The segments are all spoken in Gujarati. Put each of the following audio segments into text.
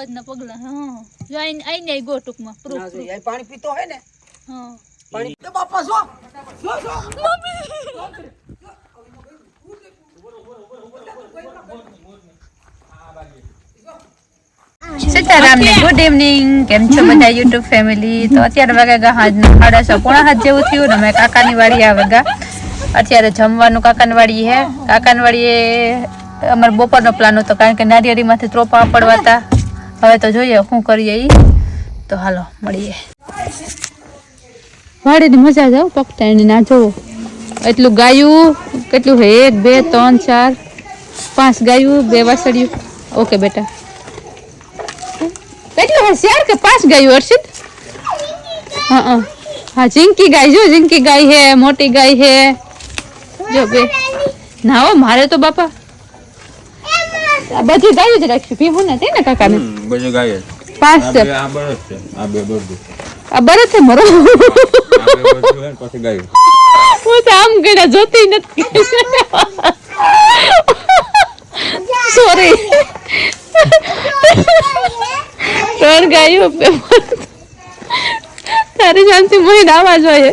અમદાવાદના પગલા હા જો આઈને આઈને આઈ ગો ટૂંકમાં ના પ્રૂફ. પાણી પીતો હોય ને હા. પાણી તો બાપા જો જો જો. સીતારામ ને ગુડ ઇવનિંગ કેમ છો બધા યુટ્યુબ ફેમિલી તો અત્યારે વાગે ગા હાજના સાડા છ પોણા હાથ જેવું થયું ને અમે કાકાની વાડી આવે ગા. અત્યારે જમવાનું કાકાની વાડી હે. કાકાની વાડીએ અમારે બપોરનો પ્લાન હતો કારણ કે નારિયેરીમાંથી ત્રોપા પડવાતા હવે તો જોઈએ શું કરીએ ઈ. તો હાલો, મળીએ. વાડીની મજા જાવ પગટાણી ના જોવો એટલું ગાયું, કેટલું હે એક, બે, ત્રણ, ચાર, પાંચ ગાયું, બે વાસળિયું ઓકે, બેટા. કેટલું હોશિયાર કે પાંચ ગાયું, હર્ષિત? હા હા. હા, ઝીંકી ગાય. જો, ઝીંકી ગાય હે મોટી ગાય હે જો, બે. ના હો, મારે તો બાપા આ બધી ગાયું જ રાખ્યું. ભીમું નથી ને કાકાને? બધું ગાય જ. પાંચ આ છે. આ બળદ છે. આ બે બળદું. આ બરત છે મારો? બળદું ને પછી ગાયું. હું તો આમ ગણા જોતી નથી. સોરી ત્રણ ગાયું બળદ. તારી શાંતિ મને આવાજ હોય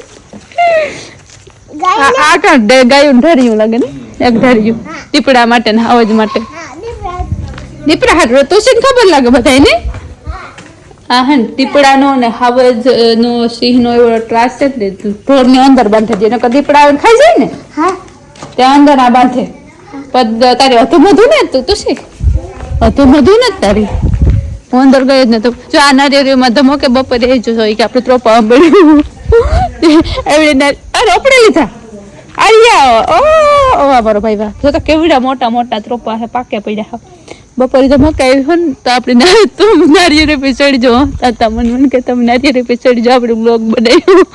આ આ ગાયું ઢર્યું લાગે ને? એક ઢર્યું. દીપડા માટે ને અવાજ માટે. દીપડા હાટ તો છે ખબર લાગે બધાને હા હે દીપડાનો ને હાવજ નો સિંહનો એવો ત્રાસ છે ને ઢોરની અંદર બાંધે છે નકર દીપડા આવીને ખાઈ જાય ને હા. ત્યાં અંદર આ બાંધે. પદ તારે હતું બધું ને તું તું શીખ હતું બધું ને તારી. હું અંદર ગયો જ ને તો જો આ નારિયેળીમાં ધમો કે બપોરે એ જો કે આપણે ત્રોપા આંબળ્યું. એવડે અરે આપણે લીધા. આલિયા ઓ ઓ આ મારો ભાઈ વાહ. જો તો કેવડા મોટા મોટા ત્રોપા પાકે પડ્યા. બપોરે તમે મકાઈ હોય ને, તો આપણે ના તું નારિયેળ પે ચડી જાઓ તાતા મન મન કે તમે નારિયેળ પે ચડી આપણે બ્લોગ બનાવ્યું.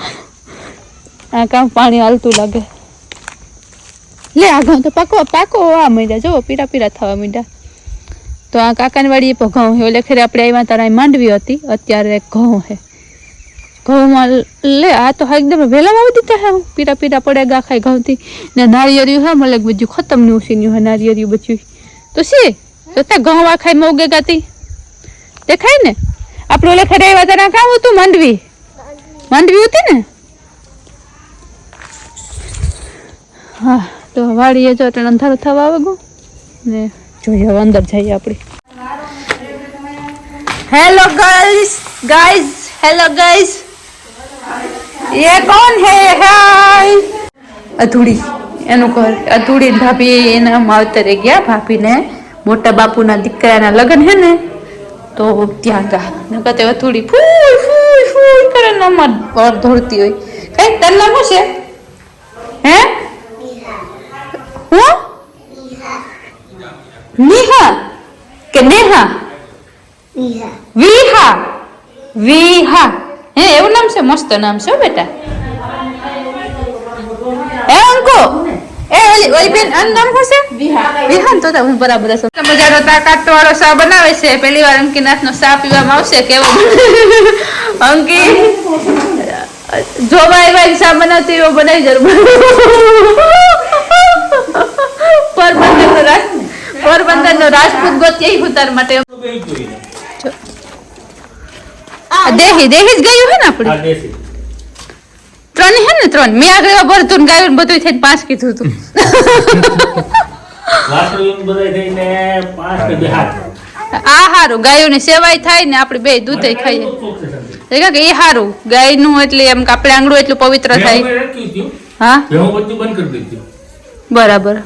આ કામ પાણી હાલતું લાગે. લે, આ ઘઉં તો પાકો પાકો આ મીંડા જો પીરા પીરા થવા મીંડા. તો આ કાકાની વાડીએ પણ ઘઉં છે ઓલે આપણે આવ્યા તારા માંડવી હતી. અત્યારે ઘઉં હે. ઘઉંમાં લે, આ તો હા એકદમ વહેલા વાવી દીધા હે. પીરા પીરા પડે ગા ખાઈ ઘઉંથી. ને નારિયેળિયું હે મળે બધું ખતમનું ઉસીન્યું હે, નારિયેળિયું બચ્યું તો શી જોતા ઘઉં ખાઈ મોગે ઉગે ગાતી દેખાય ને? આપણું ઓલા ખરે આવ્યા કામ હતું માંડવી? માંડવી હતી ને? હા, તો વાળીએ જો એટલે અંધારું થવા આવે ગયું ને જોઈએ હવે અંદર જઈએ આપણે. Hello guys guys hello guys ये કોણ હે? હાય અધૂડી એનું ઘર. અધૂડી ભાભી એના માવતરે ગયા, ભાભીને. મોટા બાપુના દીકરાના લગ્ન હે ને, તો ત્યાં ગા નકર તે અધૂડી ફૂલ ફૂલ ફૂલ કરે ને ઓર દોડતી હોય. કઈ તન નામ છે? હે? હું? નિહા. કે નેહા? વિહા. વિહા. હે, એવું નામ છે? મસ્ત નામ છે બેટા. હે અંકો? બેન આનું નામ શું છે? વિહા વિહા તો તો હું બરાબર છું. મજાનો તાકાત વાળો ચા બનાવે છે. પહેલી વાર અંકીનાથ નો ચા પીવામાં આવશે કેવો? અંકી જોવા એવા ચા બનાવતી એવો બનાવી જરૂર. પોરબંદર નો રાજ પોરબંદર નો રાજપૂત ગોતી હું તાર માટે આ દેહી દેહી જ ગયું હે ને આપણે? ત્રણ ને ત્રણ? મેં આગળ ભરતું ને ગાયું ને બધું થઈને પાંચ કીધું હતું. આ હારું ગાયું ની સેવાય થાય ને આપણે બે દૂધ ખાઈએ. કે એ હારું ગાયનું એટલે એમ કે આપણે આંગળું એટલું પવિત્ર થાય. હતું. હા. બરાબર.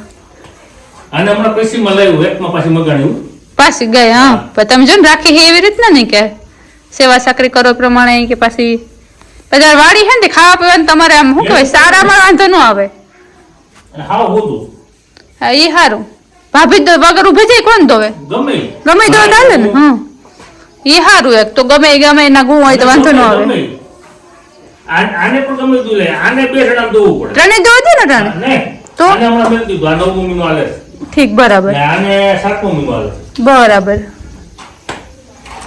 અને હમણાં પછી મલાયું વેતમાં પાછી મગાણ્યું પાછી ગઈ હા. પણ તમે જો ને રાખી એવી રીતના નહીં કે? સેવા સાકરી કરો પ્રમાણે કે પાછી પછી વાળી છે ને ખાવા પીવાનું તમારે આમ શું કહેવાય? સારામાં વાંધો ન આવે. હા એ સારું ભાભી તો વગર ઊભી થઈ કોણ ધોવે? ગમે. ગમે તો ચાલે ને? હા. એ સારું એક તો ગમે ગમે એના ગુણ હોય તો વાંધો ન આવે. આને પણ ગમે તું લે. આને બે જણા ધોવું પડે. ત્રણે ધોવા દે ને ત્રણે તો? આને હમણાં મેં કીધું આ નવમું મહિનો હાલે. ઠીક બરાબર. આને સાતમો બરાબર.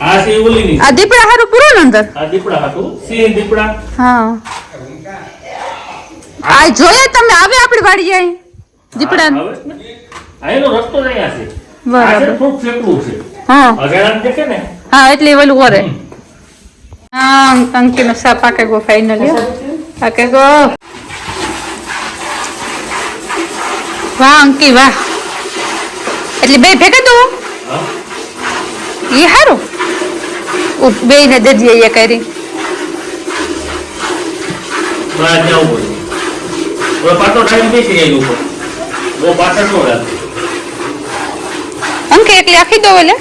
આ છે ઓલી ની આ દીપડા હારું પૂરું ને અંદર? આ દીપડા હતું સિંહ દીપડા. હા. આ જોયે તમે આવે આપણી વાડી અહીં? દીપડા આ એનો રસ્તો જ અહીંયા છે. બરાબર. થોડુંક ફેકડું છે. હા. અજાણા દેખે ને? હા એટલે ઓલું કરે હા અંકીનો સા પાકે ગો ફાઇનલી પાકે ગો વાહ અંકી વાહ. એટલે બે ભેગા તું? એ હારું? બે ને અહીંયા કરી. જાય ન અંકે એકલી આખી દો એટલે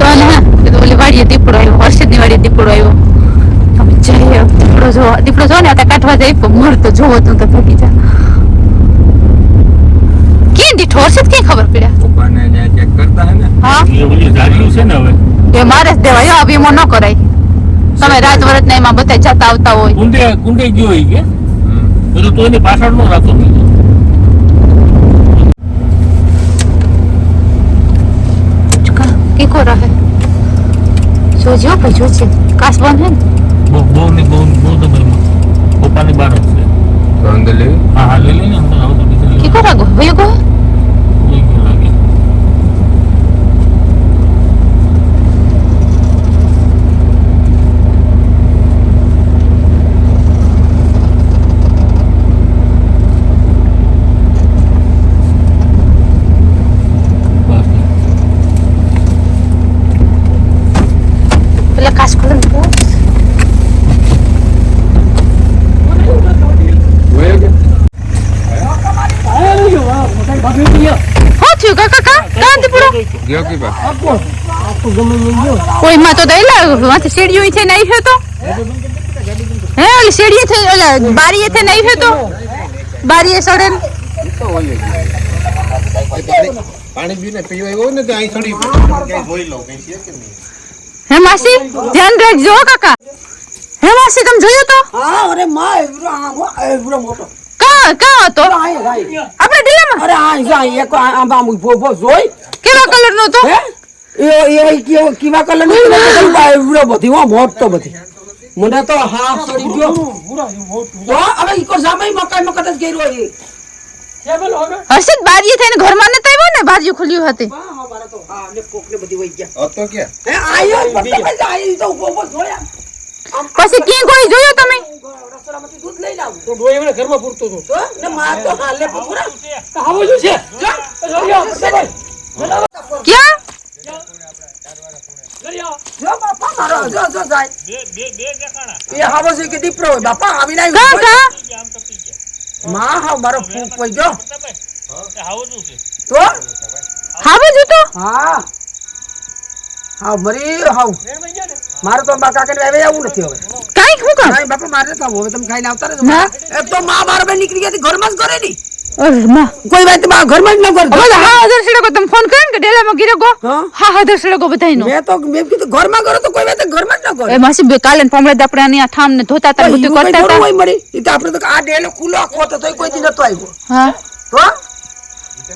તો ને હા ઓલી વાડીએ દીપડો આવ્યો હર્ષદની વાડીએ દીપડો આવ્યો. તમે જઈએ દીપડો જો દીપડો જો ને અત્યારે કાઢવા જાય મરતો જોવો તો ભાગી જા. ક્યાં દીઠો હર્ષદ ક્યાં ખબર પડ્યા? ચેક કરતા હે ને હા? એ ઓલી જાડિયું છે ને હવે? એ મારે જ દેવાય હો, વીમો ન કરાય. તમે રાત વરત ના એમાં બધા જતા આવતા હોય. કુંડે કુંડે ગયો હોય કે? બધું તો એની પાછળ ન રાખો બીજું કેકો રહે. જોજો કાસ બંધ હે ને? બહુ બહુ ને બહુ બહુ તો ભાઈ પપ્પાની બહાર જ છે તો અંદર લેવી હા હા લઈ લઈને અંદર આવો તો બીજું રાગો ભયો ગો ગયો લાગે બાકી પેલા કાસ ખોલે ને હોય કે હા થયું કાકા કા કાં કે કોઈ માં તો દઈલા માથે સીડીઓ છે ને આવી તો? હે ઓલી સીડીએ છે ઓલા બારીએ છે ને આવી તો? બારીએ સડે પાણી પીને પીવા હોય ને તો અહીં થોડી. હે માસી ધ્યાન રાખજો કાકા. હે માસી તમે જોયો તો? હા અરે માં એવરો આ એવરો મોટો. કા કા આય આપણે ડીલામાં અરે આ જાય એક આ- આમ આમ ભો ઊભો જોઈ. કેવા કલર નો હતો? હે? એ એ કેવો કેવા કલરનું એવડો બધી હો મોટો બધી. મને તો હાફ સડી ગયો તો હવે ઈકો સામે મકાઈ મકત જ ગયેલો એ હર્ષિત બારીએ થઈને ઘરમાં નતા આવ્યો ને? બારીઓ ખુલ્યું હતી. હા હા મારા તો હા ને ને ગયા. કે? હે તો પછી ક્યાં કોઈ જોયો તમે? રસોડામાંથી દૂધ લઈ લાવું. તો ડોય મને ઘરમાં પૂરતો હતો. તો? ને માં તો હાલે પૂરા આવો જો છે ક્યાં? જો બાપા મારો જો જો જાય એ હાવો માં હા મારો ફૂક પઈ ગયો. હાવજું છે તો? હા. હા મરી હાવ. મારે તો બા કાકા ને આવું નથી હવે. કાઈ હું બાપા મારે તો હવે તમે ખાઈને આવતા રહેજો. તો માં બાર બે નીકળી ગયા ઘરમાં જ કરે નહીં. કોઈ વાતમાં ઘરમાં જ ન કરતો. હા હજાર સડકો તમે ફોન કર્યો ને કે ડેલામાં ગીરો ગો? હા. હજાર સડકો બધાયનો. મેં તો મેં કીધું કરો તો કોઈ વાત ઘરમાં જ ન કરે. એ માસી બે કાલે ને પમળે આપણે આની આ ઠામ ને ધોતા તા બધું કરતા થોડું હોય ઈ તો આપણે તો આ ડેલો ખુલ્લો ખોતો કોઈ દી નતો આવ્યો. હા.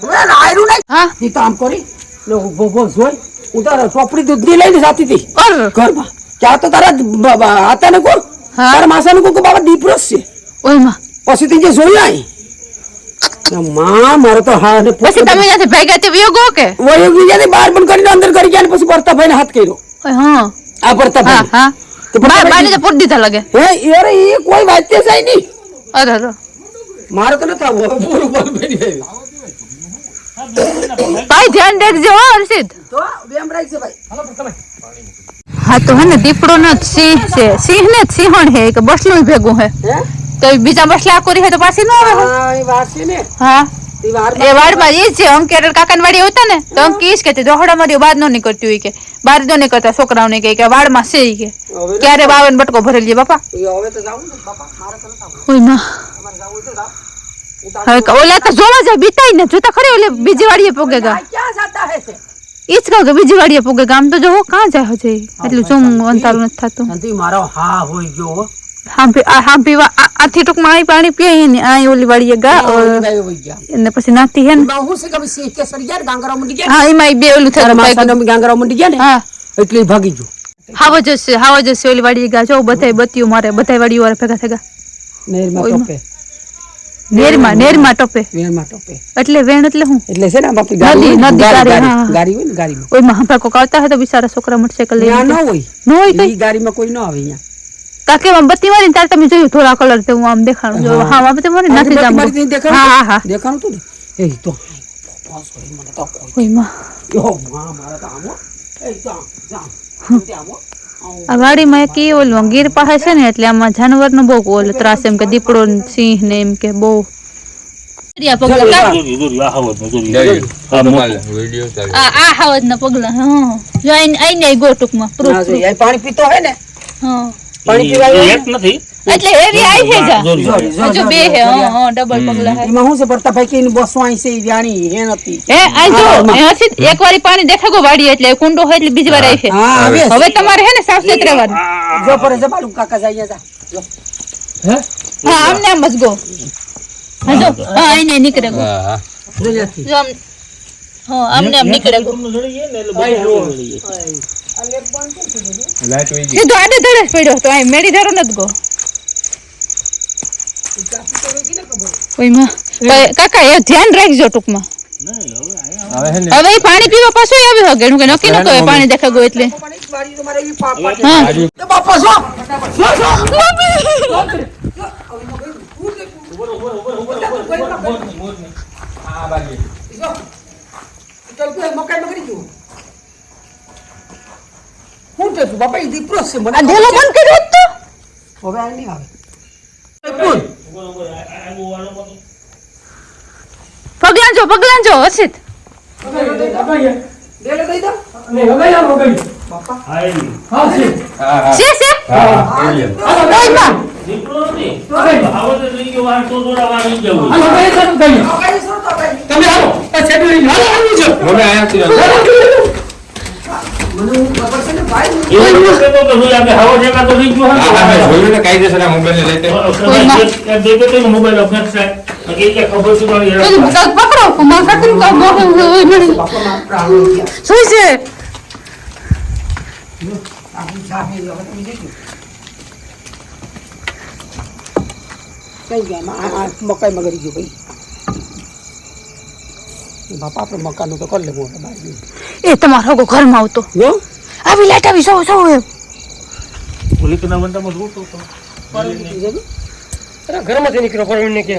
તો હવે આયરું નહીં હા. ઈ તો આમ કરી ને ઊભો ઊભો જોઈ. હું તારા ચોપડી દૂધની લઈને જાતી હતી. ઘરમાં. ત્યાં તો તારા હતા ને કો હા. તારા માસાનું કો બાબા દીપરો છે. ઓયમાં. પછી તે જે જોયું આઈ માં મારો તો હા ને પછી તમે ત્યાંથી ભાગ્યા તે વિયો ગો કે વયો ગઈ બહાર બંધ કરીને અંદર કરી ગયા ને પછી ભરતા ભાઈને હાથ કર્યો ઓય હા આ ભરતા હા ભાઈ હા તો બા ભરતા બાને તો પૂરી દીધા લાગે હે અરે એ કોઈ વાત તે જાય નહીં અરે અરે મારે તો નથી આવવું હવે પૂરું બંધ કરી દેવું. ભાઈ ધ્યાન રાખજો હો હર્ષિત તો બેમ રાખજે ભાઈ હા તો હે ને દીપડો નો જ સિંહ છે સિંહ ને જ સિંહણ હે કે બસલું ભેગું હે હે તો બીજા બસલા કોરી હે તો પાછી ન આવે હા. એ ને. હા. એ વાર એ વાડમાં ઈ છે અંકે કાકા ની વાડી હતા ને તો અંકી ઈ કે તે દોહડા મારી બહાર ન નીકળતી હોય કે બહાર ન નીકળતા છોકરાઓને કહે કે વાડમાં છે ઈ કે. ક્યારે બાવન બટકો ભરેલી છે બાપા. એ ને. ઓય જાઓ. હવે ઓલા તો જોવા જાય બીતાઈ ને જોતા ખરી ઓલે બીજી વાડીએ પોગે ગા. આ ક્યાં જાતા હે છે? ઈ જ કહું કે બીજી વાડીએ પોગે ગામ તો જો કાં જાય હજે? એટલું જોમ અંતારું નથી થતું. મારો હા હોય ગયો હો. હાંભી આ હાંભી વા- આ- આથી ટૂંકમાં અહીં પાણી પીએ ને આ ઓલી વાડીએ ગા આ ઓલી બાઈ હોય ગયા. અને પછી નાતી હે ને એમાં હું છે કે ભાઈ સિંહ કે સરી ગયા ને ગાંગરા મંડી ગયા હા એમાં ઈ બે ઓલું તારા થતું માસાનો ગાંગરા મંડી ગયા ને હા એટલે ઈ ભાગી ગયો. હાવ જશે હાવ જશે ઓલી વાડીએ ગા જો બધાય બત્તીઓ મારે બધાય વાડીઓ વાળા ભેગા થયા નેરમાં ઓયમાં. ટોપે નેરમાં નેરમાં ટપે વેણમાં ટોપે એટલે વેણ એટલે હું? એટલે છે ને બાપી નદી, ગાડી હોય ને, નદી, ગાડી, ગાડી, હા, ગાડી હા. ગાડી હોય ને ગાડીમાં. ઓયમાં કોક આવતા હોય તો બિચારા છોકરા મોટરસાઇકલ ત્યાં લઈને ન હોય. ન હોય તો? ઈ ગાડીમાં કોઈ ન આવે અહીંયા. તાકે આમ મારી ત્યારે તમે જોયું થોડા કલર તો હું આમ દેખાણું જો હા. આમ મારી નથી જામ હા હા હા. દેખાણું તું ને? એ તો. પાસ હોય મને તો કોઈ માં. યો માં મારા તો આમ એ તો આમ, આમ. ત્યાં આમ હો. આમ. આ વાડીમાં એક ઈ ઓલું ગીર પાસે છે ને એટલે આમાં જાનવરનો બહુ ઓલું ત્રાસ એમ કે દીપડો ને સિંહ ને એમ કે બહુ. આ હાવજ ના પગલા હા. જો આઈ આઈ ગો ટૂંકમાં proof, ના proof. જોઈએ. આ પાણી પીતો હોય ને હા. પાણી પીવા એક નથી એટલે એવી આઈ છે જા જોરી, જોરી, જોરી. જો, બે હે જો. હા હા ડબલ પગલા હે એમાં શું છે પડતા ભાઈ કે બસો અહીં છે ઈ હે નથી હે આ જો હા, હા. એ હસી એક વારી પાણી દેખાગો વાડી એટલે કુંડો હોય એટલે બીજી વાર આવી છે હા હવે તમારે હે ને સાવચેત રહેવાનું જો પરે છે બાલુ કાકા જાય જા જો. હા આમને આમ જ હા જો હા આઈ નીકળે ગો હા હા જો આમ હા આમને આમ નીકળે ગો જડી એટલે. લાઈટ વહી ગઈ. આડે ધડે પડ્યો તો આ મેડી ધરો નથી ગો. ઓયમાં કાકા એ ધ્યાન રાખજો ટૂંકમાં. હવે હે ને? હવે ઈ પાણી પીવા પાછું આવી હગે કે નક્કી નતો એ પાણી દેખાગો એટલે. વાડી તો મારે એવી પા- પા- હા એ બાપા જો! ચાલ કોઈ મકાઈ બગડી ગયું. છે તું બાપા ઈ દીપરો છે મને આ ઢેલો બંધ કર્યો જ તો. હવે આ નહીં આવે. પગલાં જો પગલાં જો. હા. હા હા. હા હું હા હા તમે જોજો. મકાઈ મગરી ગયું ભાઈ. બાપા આપણે મકાનનું તો કરી લેવું એ તમારો હગો ઘરમાં આવતો. જો આવી લાઈટ આવી સૌ સૌ એમ. પોલીસના મંડામાં જોતો હતો. ઘરમાંથી નીકળો પરવીણને કે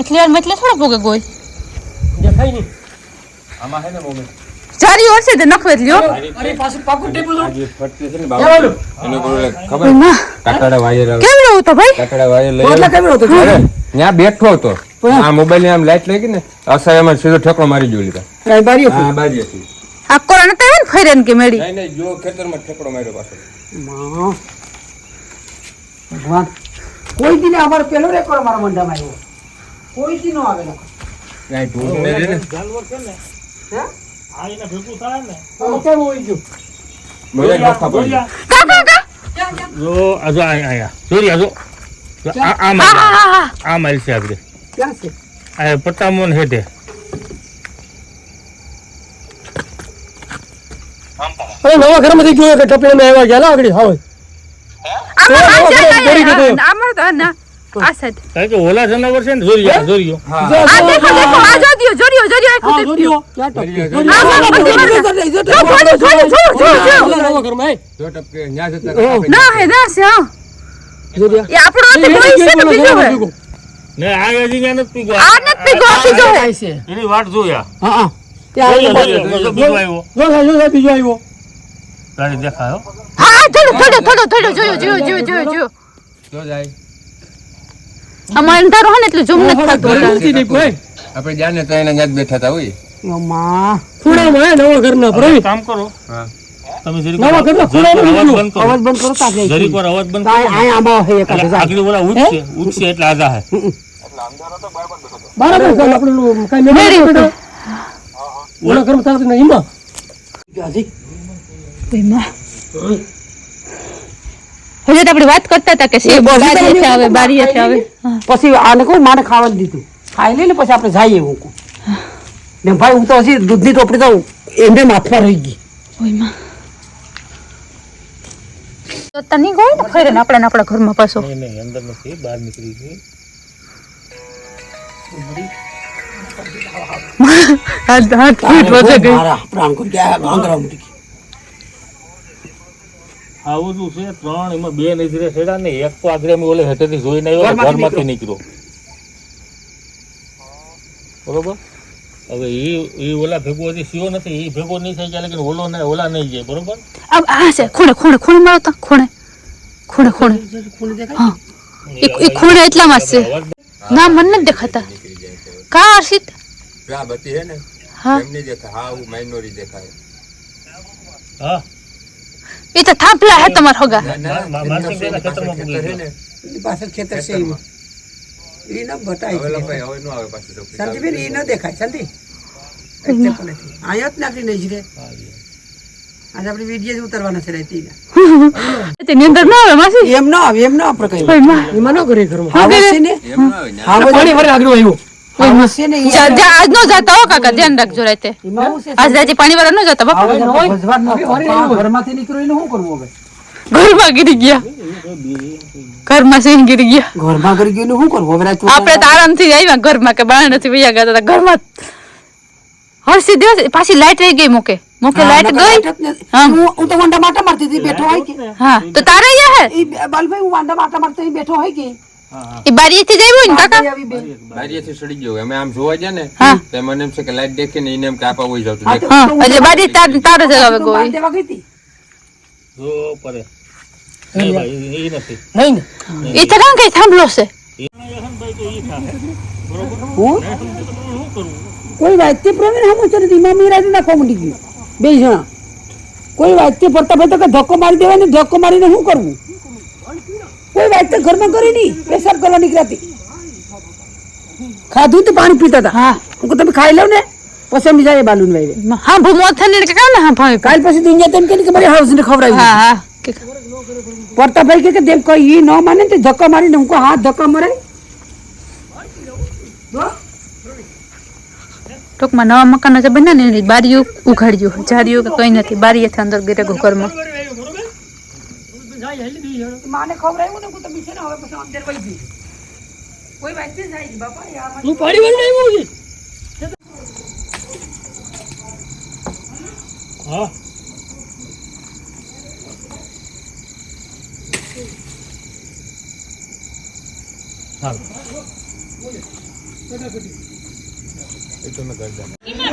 એટલે એટલે થોડો ભોગે ગોય દેખાય નહીં આમાં હે ને મોબાઈલ ચારી વર્ષે તે નખવે લ્યો. અરે પાછું પાકું ટેબલ આજે ફરતી છે ને બાબા એને કોઈ ખબર? કાકડા વાયર આવે. કેમ રહું તો ભાઈ? કાકડા વાયર લઈ એટલે. કેમ હતો? અરે ત્યાં બેઠો હતો. આ મોબાઈલની આમ લાઈટ લાગી ને અસાયમાં સીધો ઠેકડો મારી જોઈ લીધા કઈ બારી હા બાજી હતી આ કોરોના તો આવે ને ફેરેન કે મેડી નહીં નહીં જો ખેતરમાં ઠેકડો માર્યો પાછો. માં. ભગવાન કોઈ દિને અમાર પેલો રેકોર્ડ અમારા મંડામાં આવ્યો. કોઈ દિનો આવેલો. કાંઈ ઢૂંઢને ને. જાનવર છે ને, હે? આ એના ભેગું થાય ને. આમાં હોય ગયું બધા નોખા પડી જોરિયા. કાકા કાકા જો, આ જો, અહીંયા, અહીંયા. જોરિયા, જો. જો, આ- આ હા મારી. હા હા હા આ મારી છે આપણે. ક્યાં છે આ પટ્ટામોન હેઠે. અરે નવા ઘરમાંથી ગયો કે ટપલીમાં આવ્યા ગયા આગળ હવે. આયા. તો ના આ સાઈડ. કારણ કે ઓલા જનાવર છે ને જોરિયો જોરિયો. આ દેખો દેખો આ જો જોરિયો જોરિયો જોરિયો ક્યાં ટપલી જોરિયો, માં બધી વાર જો જોયું જોયું જોયું જોયું નવા ઘરમાં જો ટપકે ન્યા જતા ના હે ના છે હા. એ આપણો હતો ડોઈ છે ને બીજો હે ને આ હજી ત્યાં નથી પીગો. આ નથી પીગો આ બીજો હે છે. એની વાટ જોયા હા હા. જોરિયો, જોરિયો. જો બીજો આવ્યો. જો જો બીજો આવ્યો. ગાડી દેખાયો. હા. થોડો થોડો થોડો થોડો જોયો જોયો જોયો જોયો જોયો. જો જાય. આમાં અંધારો હોય ને એટલે જુમ નથી થતું. આપણે જાને તો એને જ બેઠા હતા હોયમાં ખૂણામાં હે નવા ઘરના હવે કામ કરો. હા. તમે જરીક નવા ઘરના જરીક વાર ખૂણામાં અવાજ બંધ કરો. અવાજ બંધ કરો તા જરીક વાર અવાજ બંધ કરો. આયા આંબા હે એક આગળ ઓલા ઉઠશે ઉઠશે એટલે આજા હે. બરાબર. છે આપણું કઈ મેળી ઉપર. ઓલા ઘરમાં તારત ને ઈમાં ઓય. માં. હજુ તો આપણે વાત કરતા હતા કે સેબ છે આવે બારીએથી આવે. હા. પછી આને કહું મારે ખાવા દીધું. ખાઈ લઈને પછી આપણે જઈએ હું કહું ને ભાઈ હું તો હજી દૂધની ટોપડી તો એમને માથમાં રહી ગઈ. ઓયમાં. તો તની ગોય ને ફરે ને આપણા આપણા ઘરમાં પાછો? નહીં નહીં અંદર નથી બહાર નીકળી ગઈ. હાથ હાથ ફીટ વધે ગઈ. મારા પ્રાણ કરી ગયા ગાંગરા મૂકી. આવું શું છે? ત્રણ એમાં બે નજરે છેડા ને એક તો આગળ અમે ઓલે હેઠેથી જોઈને આવ્યો ઘરમાંથી નીકળ્યો. બરોબર? હવે એ એ ઓલા ભેગો હજી સીઓ નથી એ ભેગો નહીં થઈ જાય લેકિન ઓલો ને ઓલા નહીં જાય બરોબર? આ આ છે. ખૂણે ખૂણે ખૂણે મારો તો ખૂણે. ખૂણે ખૂણે. હા. એ ખૂણે એટલામાં છે. ના મને નથી દેખાતા. કા હર્ષિત? આ બત્તી હે ને? હા. એમની દેખાય હા હું માઇનોરી દેખાય. હા. એ તો થાપલા હે તમારા હોગા. પાછળ ખેતર છે એમાં. એ ન બતાય શાંતિબેન એ ન દેખાય શાંતિ? આયાત નાખી નહીં રે. આજે આપણે વીડિયો જ ઉતારવાના છે રહેતી તેની અંદર ના આવે માસી? એમ ના આવે એમ ના આપણે કઈ એમાં ન કરે ઘરમાં. હા છે ને? હા આગળ આવ્યું આજ નો જાતા હો કાકા ધ્યાન રાખજો રાતે. એમાં હું છે આજ રાતે પાણી વાળા નો જતા બાપા. તો ભજવાડ ન કરતા. ઘરમાંથી નીકળ્યું શું કરવું હવે? ઘરમાં ગીરી ગયા. ઘરમાં સિંહ ગીરી ગયા. ઘરમાં કરી ગયું શું કરવું? હવે આપણે તો આરામથી આવ્યા ઘરમાં કે બહાર નથી વૈયા ગયા હતા. ઘરમાં જ. હર્ષિત દિવસ પાછી લાઈટ રહી ગઈ મૂકે. મૂકે લાઈટ ગઈ. હા. તો વાંડા માટા મારતી હતી બેઠો હોય કે? હા. તો તારે અહીંયા હે? બાલભાઈ હું વાંડા માટા મારતો બેઠો હોય કે? એ બારીએથી જ આવ્યું ને કાકા? બારીએથી સડી ગયો અમે આમ જોવા જાય ને. તો મને એમ છે કે લાઈટ દેખે ને એને એમ કે આપા હોય જાવ એટલે બારી તાર તાર જ આવે ગોઈ દેવા જો પરે. નહીં ભાઈ ઈ- ઈ નથી. નહીં ને? એ તો ના કઈ થાંભલો છે. ભાઈ તો ઈ થાય હું? શું કરવું કોઈ વાતથી પ્રવીણ હમ છે નથી. મમ્મી રાતે નાખવા માંડી બે જણા. કોઈ વાતથી ફરતા ફરતા કે ધક્કો મારી દેવાય ને ધક્કો મારીને શું કરવું? કોઈ વાત તો ઘરમાં કરી નહીં. પેશાબ કરવા નીકળાતી. ખાધું તો પાણી પીતા હતા. હા. હું તમે ખાઈ લો ને પછી અમે એ બાલુન વાઈ હા ભૂમો થઈને કે ને હા ભાઈ કાલ પછી દુનિયા તેમ કે મારી હાઉસ ને ખવડાવી હા હા પડતા ભાઈ કે- દેખ કોઈ ઈ ન માને તે ધક્કો મારીને હું હાથ ધક્કો મરે. ટૂંકમાં નવા મકાન જે બન્યા ને બારીઓ ઉઘાડ્યું જારીઓ કે કઈ નથી. બારીએથી અંદર ગીરે ઘરમાં. માને ખવડાવ્યું ને હું તો બીજે ને હવે પછી અંદર વહી ગઈ. કોઈ વાત નહીં થાય બાપા યાર તું પાડી વાળી આવ્યો છે હા.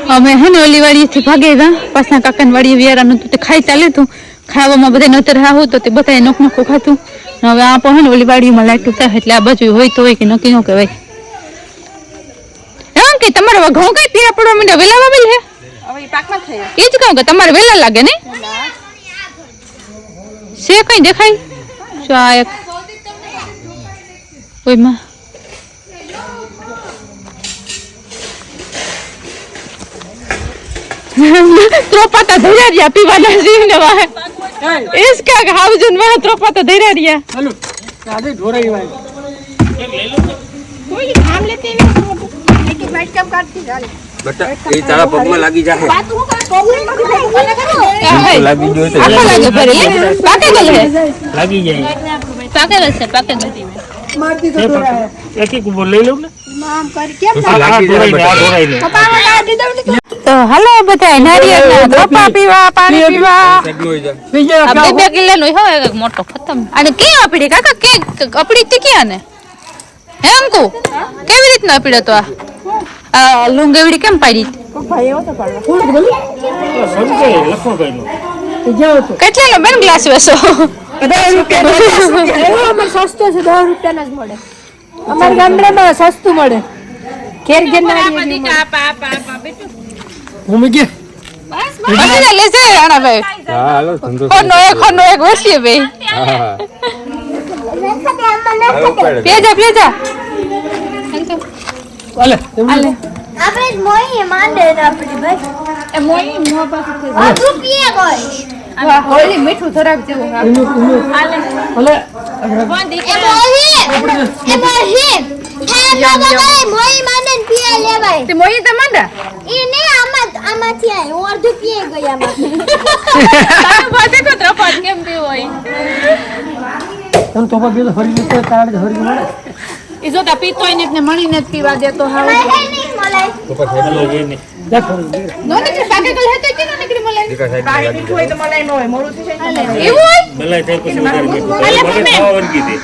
અમે હે ને ઓલી થી ભાગે ગયા પાછા કાકાની વાડીએ વિયારાનું તો તે ખાઈ ચાલે તું. ખાવામાં બધા નતર આવું તો તે બધાએ નોખ નોખું ખાતું હવે આ પણ ને ઓલી વાડીમાં લાઈટું થાય એટલે આ બાજુ હોય તો હોય કે નક્કી ન કહેવાય. એમ કે તમારે ઘઉં કઈ પીળા પડવા માંડ્યા? વેલા વાવેલ હે? એ જ કહું કે તમારે વેલા લાગે ને? છે કઈ દેખાય? શું આ એક. ત્રોપા તો ધૈરા રહ્યા પીવાના જીવ ને વાહ એસ કા ઘાવ જન વાહ ત્રોપા તો ધૈરા રહ્યા હાલો આજે ઢોરાઈ વાહ કોઈ ખામ લેતે ને એક બાઈટ કામ કરતી ચાલે બટા એ તારા પગમાં લાગી જાય વાત હું કા પગમાં લાગી ગયો છે લાગે ભરી પાકે ગયો છે લાગી જાય પાકે ગયો છે પાકે ગયો મારતી તો એક એક બોલ લઈ લઉં ને નામ કર કેમ લાગી જાય પપ્પા લગાડી દઉં તો હાલો બધા નારિયેળના ત્રોપા પીવા પાણી પીવા. બે બે કિલો નો હોય એક મોટો ખતમ. અને ક્યાં આપડી કાકા કે આપડી તે ક્યાં ને? હે અંકુ? કેવી રીતના આપડ્યો તો આ? આ લુંગ એવડી કેમ પાડી. કેટલાનો બેન ગ્લાસ વેસો સસ્તો છે દસ રૂપિયાનો જ મળે. અમારા ગામડામાં સસ્તું મળે ઘેર ઘેર નાળિયેર ભૂમિ કે બધાને લેજે રાણા ભાઈ. હા હાલો ધંધો ખોનો એક ખોનો એક વેસીએ બે હા હા હવે ઉપાડે. પેજા પેજા અલે આપણે મોઈ માંડે આપણી ભાઈ એ મોઈ મો પાસે રૂપિયા કોઈ હોળી મીઠું ધરાક જેવું અલે એ મોહી એ મોહી હે તો માંડે? તે તો આમાંથી હું અડધું પીએ કો ત્રપાટ કેમ હોય? તને તો બે ફરી નીકળે તારે ફરી મળે? એ જો તા પીતો હોય ને એટલે મણીને જ પીવા દેતો હાવ. મને હે નહીં મળે. તો પછી હેલો જઈને જા ફરી નો નીકળી બાકી કલ હેતો કે નો નીકળી મળે? દીકરા સાઈડ એવું હોય? મલાઈ થાય પછી વધારે મીઠું થાય. મને ખાવા વળગી હતી.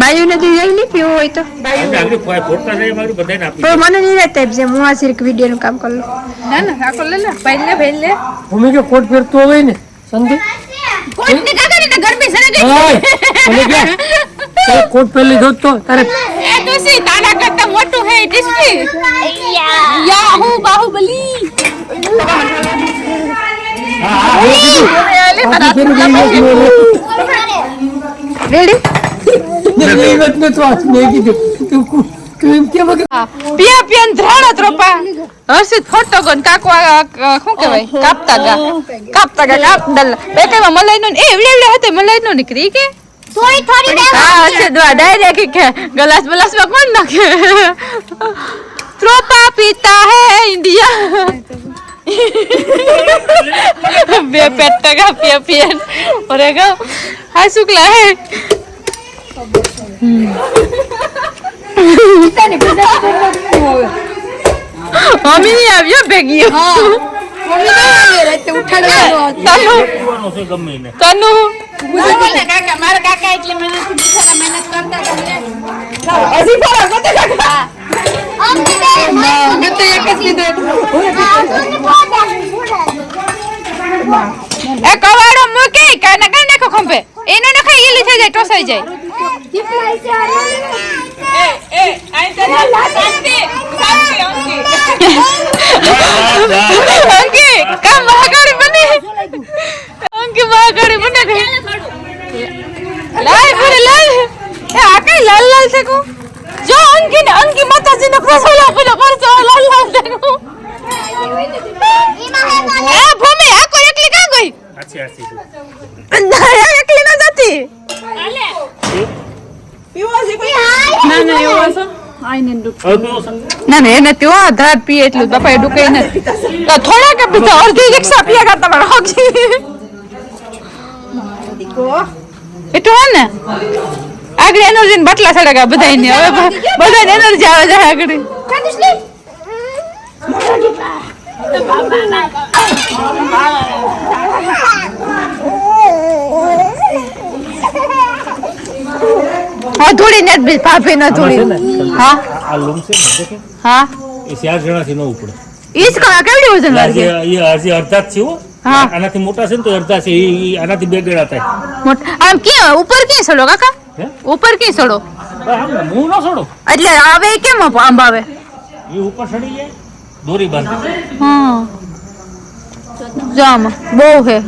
બાયું નથી જઈ નહીં પીવું હોય તો. પણ મને નહીં રહેતા છે હું આ સિર્ક વીડિયો નું કામ કરું. ના ના આ આખો લે લે ભાઈ લે ભાઈ લે. ભૂમિ કે કોટ પહેરતો હોય ને સંધી કોટ ને કાકા ને ગરમી સરે ગઈ ભૂમિ કે કોટ પહેરી લીધો તો તારે એ તો સી તારા કરતા મોટું હે ડિસ્પ્લે યા હું બાહુબલી. રેડી. એ વાત ફોટો ગન કાકો શું કહેવાય? કાપતા ગા. કાપતા ગા કાપ દલ બે મલાઈ નો એ એવડે એવડે હતી મલાઈ નો નીકળી કે? થોડી થોડી હા છે. દવા ડાયરેક્ટ કે ગલાસ બલાસમાં કોણ નાખે? ત્રોપા પીતા હે ઇન્ડિયા. બે પેટ ટકા પિયા પિયા ઓરે ગા. હા શુક્લા હે. મમ્મી ની આવ્યો ભેગી કવાડો મૂકી કાના કાના નાખો ખંભે? એનો નખાય એલી થઈ જાય ટોસાઈ જાય. અંકી કામ મહાકાળી બને. અંકી મહાકાળી બને લાય ભરે લાય એ આ કઈ લાલ લાલ છે કો? જો અંકી ને અંકી માતાજી નો પેલો પરસો લાલ લાલ છે કો. એ ભૂમિ આ કોઈ એકલી કા ગઈ? હાચી હાચી છે. એકલી ન ના ના એવું હશે? હવે પીવો છે? ના ના એને ત્યાં આધાર પીએ એટલું દફાઈ ડુકાઈ નથી તો થોડા કે પીતા અડધી રિક્ષા પીએ કા તમારે હોકી એટલું હે ને. આગળ એનર્જી બટલા સડકા બધા ને હવે બધાને એનર્જી આવે છે આગળ. થોડી ને જ ભાભી ન થોડી હા? આ લૂમ છે ને, હા? એ ચાર જણાથી ન ઉપડે. ઈ જ કેવડી વજન લાગે એ હજી અડધા જ છે હો. હા. આનાથી મોટા છે ને તો અડધા છે ઈ- આનાથી બે ગણા થાય. મોટા આમ કે ઉપર ક્યાં સડો કાકા? ઉપર કે સડો? હું નો સડો. એટલે આવે કેમ આંબ આવે? ઈ ઉપર સડી જાય દોરી બાંધી હા. જામ બહુ હે.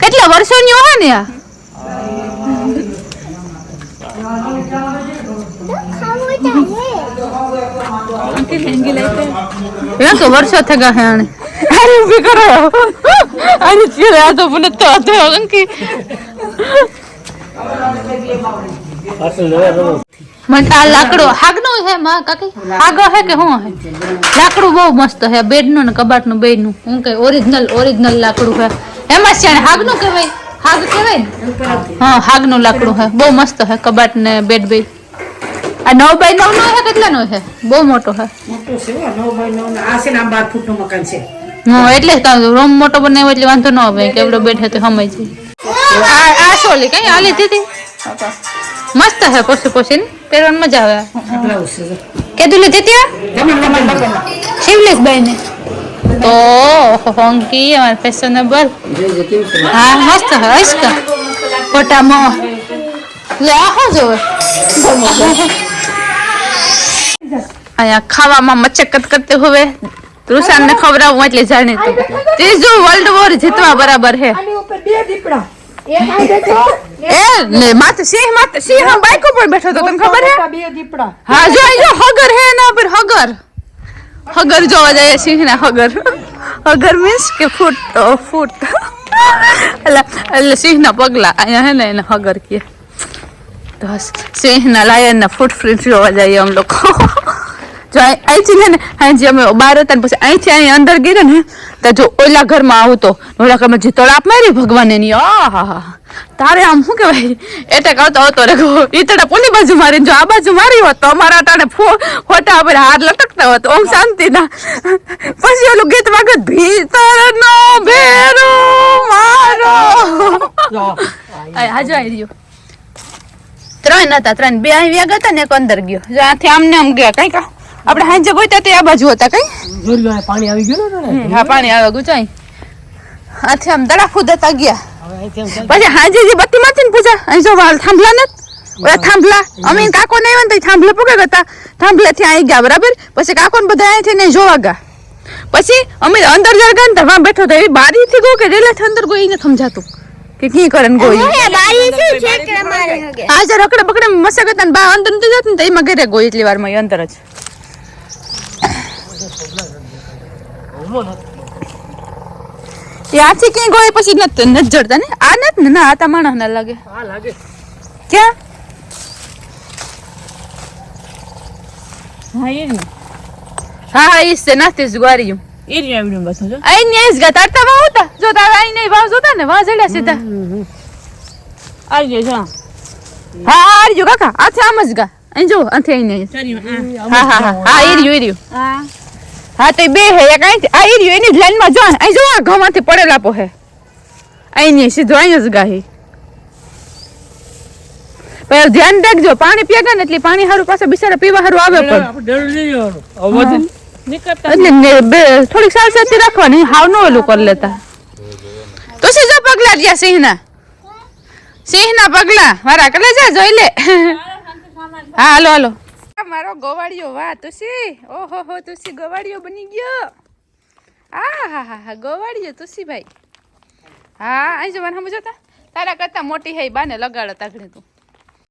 કેટલા વર્ષોની હો ને આ વર્ષો થઈ ગયા હે આને. અરે ઊભી કરો. અરે ચીરે આ તો મને આ લાકડો હાગનો હે માં કાકી. હાગો હે કે હું હે લાકડું બહુ મસ્ત હે બેડનું ને કબાટનું બેડનું હું કે ઓરિજિનલ ઓરિજિનલ લાકડું હે એમાં છે હાગનું કહેવાય. હાગ કહેવાય ને? હા હાગનું લાકડું હે બહુ મસ્ત હે કબાટ ને બેડ બે આ નવ બાય નવ નો હે કેટલાનો હે બહુ મોટો હે મોટો છે નવ બાય નવ આ છે ને બાર ફૂટનું મકાન છે. હા એટલે રૂમ મોટો બનાવ્યો એટલે વાંધો ન આવે કે એવડો બેડ હતો તો સમય છે. આ આ સોલી કઈ આ લીધી હતી મસ્ત હે પોસી પોસી પહેરવાની મજા આવે. કેદું લીધી ત્યાં. શિવલેશ બાઈ ને તો હોંકી અમાર ફેશનેબલ હા, મસ્ત હે અસ્ક ફોટામાં. લે આ શું જોવે અહીંયા ખાવામાં મચકત કરતે હુવે. તૃષાન ને ખવડાવું એટલે જાણે તો ત્રીજું વર્લ્ડ વોર જીતવા બરાબર હે. એ માથે સિંહ માથે સિંહ બાઈક ઉપર બેઠો તો તને ખબર હે? હા, જો જો, હગર હે એના પર હગર. હગર જોવા જાય સિંહના હગર. હગર મીન્સ કે ફૂટ ફૂટ. એટલે એટલે સિંહના પગલા, અહીંયા હે ને એને હગર કે તો સિંહના લાયનના ફૂટપ્રિન્ટ જોવા જઈએ અમે લોકો. જો અહીં- અહીંથી છે ને અહીંથી અમે બહાર હતા ને પછી અહીંથી અહીં અંદર ગઈ ને, તો જો ઓલા ઘરમાં આવતો ઓલા ઘરમાં જે તળાપ મારી ભગવાન એની આ હા હા તારે આમ શું કહેવાય? એટેક આવતો હતો રે ઈ તડા પોલી બાજુ મારી જો આ બાજુ મારી હોત તો અમારા ટાણે ફોટા પર હાર લટકતા હોત, ઓમ શાંતિ ના પછી ઓલું ગીત વાગે ભીતરનો ભેરો મારો. હાજો આવી રહ્યો. ત્રણ હતા, ત્રણ. બે અહીં વ્યાગ હતા ને, એક અંદર ગયો. જો આથી આમને આમ ગયા, કઈ કા આપણે હાંજે ગોતા તે આ બાજુ હતા કઈ? પાણી આવી ગયું ને હા પાણી આવે ગુચાઈ આથી આમ દડાફુ દેતા ગયા. પછી હાંજે જે બત્તી માંથી ને પૂછા અહીં જો વાલ થાંભલા ને ઓલા થાંભલા. અમે કાકો નહીં આવ્યા ને તો થાંભલે પૂગે હતા થાંભલે થી આવી ગયા બરાબર? પછી કાકો ને બધા અહીંથી ને જોવા ગયા. પછી અમે અંદર જર ગયા ને તો વાં બેઠો તો એવી બારી થી ગો કે રેલા અંદર ગયો એને સમજાતું. કે કી કરે ને ગોઈ. બારી છે કે અમારે આ જે રકડે બકડે મસક હતા ને બા અંદર તો જતું ને તો એમાં ઘરે ગોઈ એટલી વારમાં એ અંદર જ. ત્યાંથી ક્યાંય ગોઈ પછી નથી જડતા ને? આ નથી ને? ના આ તા માણસ ના લાગે. આ લાગે. ક્યાં? હા એ હા હા ઈ છે. નાસ્તી જુગારી ગ્વારીયું એ જ આવી બસ જો. આઈ ને જ ગા તારતા વાવ હતા. જો તાર આઈ ને વાવ જોતા ને વાવ જડ્યા સીધા. આવી જો હા. હા આરજો કાકા. આથી આમ જ ગા. અહીં જો અંથે આઈ ને હા. હા હા હા. ઈર્યું ઈર્યું આ હા. તો બે હે એક અહીંથી આ ઈર્યું એની જ લાઈનમાં જો અહીં જો આ ઘઉંમાંથી પડેલા પો હે. અહીંની સીધો અહીં જ ગાહી. પણ ધ્યાન રાખજો પાણી પીગા ને એટલે પાણી હારું પાસે બિચારા પીવા હારું આવે પણ. થોડીક સાવ એટલે થોડીક સાવચેતી રાખવાની હાવ નો ઓલું કરી લેતા. તો જો પગલા રહ્યા સિંહના. સિંહના પગલા. મારા કલે જા જોઈ લે. હા હાલો હાલો. મારો ગોવાળિયો વાહ, તુસી? ઓહો હો, તુસી ગોવાળિયો બની ગયો. આ હા હા હા, ગોવાળિયો તુસી ભાઈ. હા અહીં મને સમજો તા? તારા કરતા મોટી હે બાને લગાડો તાગડે તું.